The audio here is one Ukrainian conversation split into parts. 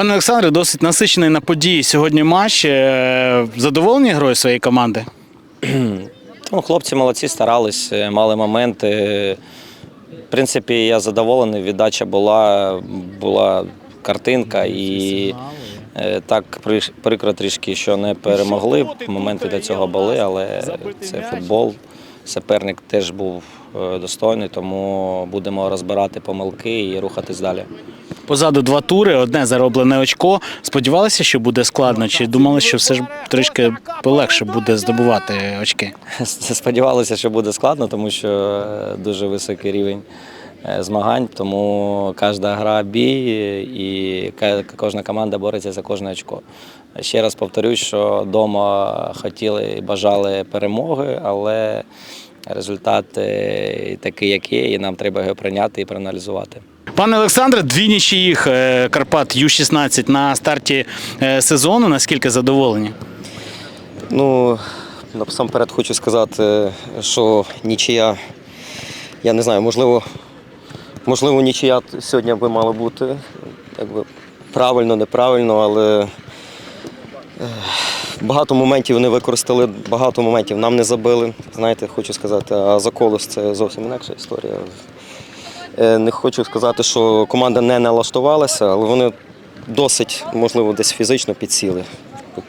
Пане Олександре, досить насичений на події сьогодні матч. Е, Задоволені грою своєї команди? Ну, хлопці молодці, старались, е, мали моменти. В принципі, я задоволений. Віддача була, була картинка і е, так прикро трішки, що не перемогли. Моменти для цього були, але це футбол. Суперник теж був достойний, тому будемо розбирати помилки і рухатись далі. Позаду два тури, одне зароблене очко. Сподівалися, що буде складно, чи думали, що все ж трішки полегше буде здобувати очки? Сподівалися, що буде складно, тому що е, дуже високий рівень е, змагань, тому кожна гра бій і кожна команда бореться за кожне очко. Ще раз повторюсь, що вдома хотіли і бажали перемоги, але результат е, такий, як є, і нам треба його прийняти і проаналізувати. Пане Олександре, дві нічиїх е, Карпат Ю-16 на старті е, сезону. Наскільки задоволені? Ну, насамперед хочу сказати, що нічия, я не знаю, можливо, можливо, нічия сьогодні би мала бути. Якби правильно, неправильно, але багато моментів вони використали, багато моментів нам не забили. Знаєте, хочу сказати, а за колос це зовсім інакша історія. Е, Не хочу сказати, що команда не налаштувалася, але вони досить, можливо, десь фізично підсіли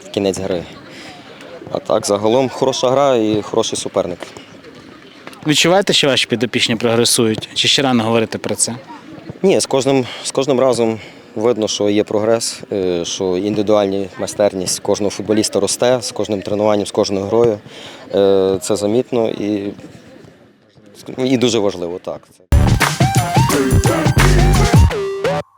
в кінець гри. А так, загалом хороша гра і хороший суперник. Відчуваєте, що ваші підопічні прогресують? Чи ще рано говорити про це? Ні, з кожним, з кожним разом видно, що є прогрес, е, що індивідуальні майстерність кожного футболіста росте з кожним тренуванням, з кожною грою. Е, Це замітно і, і дуже важливо, так.